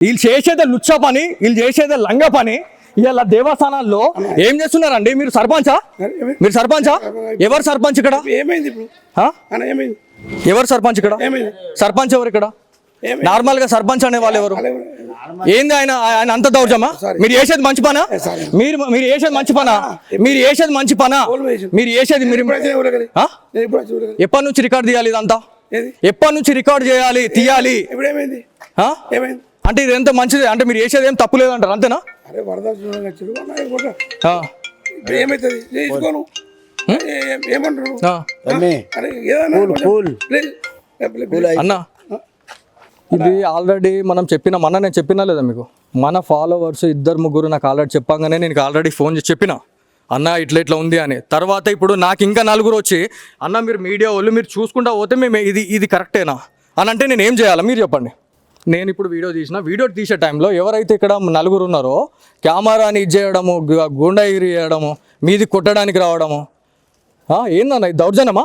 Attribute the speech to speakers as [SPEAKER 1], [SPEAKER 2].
[SPEAKER 1] వీళ్ళు చేసేదే లుచ్చ పని వీళ్ళు చేసేదే లంగ పని. ఇవాళ దేవస్థానాల్లో ఏం చేస్తున్నారండి? మీరు సర్పంచా? మీరు సర్పంచా? ఎవరు సర్పంచ్ ఇక్కడ?
[SPEAKER 2] ఏమైంది ఇప్పుడు? ఏమైంది?
[SPEAKER 1] ఎవరు సర్పంచ్ ఇక్కడ? సర్పంచ్ ఎవరు ఇక్కడ? నార్మల్గా సర్పంచ్ అనే వాళ్ళు ఎవరు? ఏంది ఆయన ఆయన అంత దౌర్జమా మీరు చేసేది మంచి పనా? మీరు మీరు చేసేది మంచి పనా? మీరు చేసేది మంచి పనా? మీరు చేసేది మీరు ఎప్పటి నుంచి రికార్డ్ తీయాలి ఇదంతా? ఎప్పటి నుంచి రికార్డ్ చేయాలి తీయాలి?
[SPEAKER 2] ఇప్పుడు ఏమైంది?
[SPEAKER 1] ఆ?
[SPEAKER 2] ఏమైంది?
[SPEAKER 1] అంటే ఇది ఎంత మంచిది? అంటే మీరు చేసేది ఏం తప్పు లేదంటారు అంతేనా?
[SPEAKER 2] అరే వరద చూడగా వచ్చాడు అన్న, ఇది కొట్ట.
[SPEAKER 1] ఆ.
[SPEAKER 2] ఇప్పుడు ఏమవుతుంది చేసుకోను ఏ- ఏ- ఏమంటారు?
[SPEAKER 1] ఆ.
[SPEAKER 2] అరే ఏదన్నా కొంచెం- ప్లీజ్, ప్లీజ్, ప్లీజ్.
[SPEAKER 1] అన్న ఇది ఆల్రెడీ మనం చెప్పిన మన నేను చెప్పినా లేదా మీకు? మన ఫాలోవర్స్ ఇద్దరు ముగ్గురు నాకు ఆల్రెడీ చెప్పంగానే నేను ఆల్రెడీ ఫోన్ చేసి చెప్పిన. అన్న ఇట్లా ఇట్లా ఉంది అని. తర్వాత ఇప్పుడు నాకు ఇంకా నలుగురు వచ్చి అన్న మీరు మీడియా వాళ్ళు మీరు చూసుకుంటా పోతే మేము ఇది ఇది కరెక్టేనా? అని అంటే నేను ఏం చేయాలి? మీరు చెప్పండి. నేను ఇప్పుడు వీడియో తీసిన వీడియో తీసే టైంలో ఎవరైతే ఇక్కడ నలుగురు ఉన్నారో కెమెరాని ఇది చేయడము గు- చేయడము మీది కొట్టడానికి రావడము ఏందన్న దౌర్జన్యమా?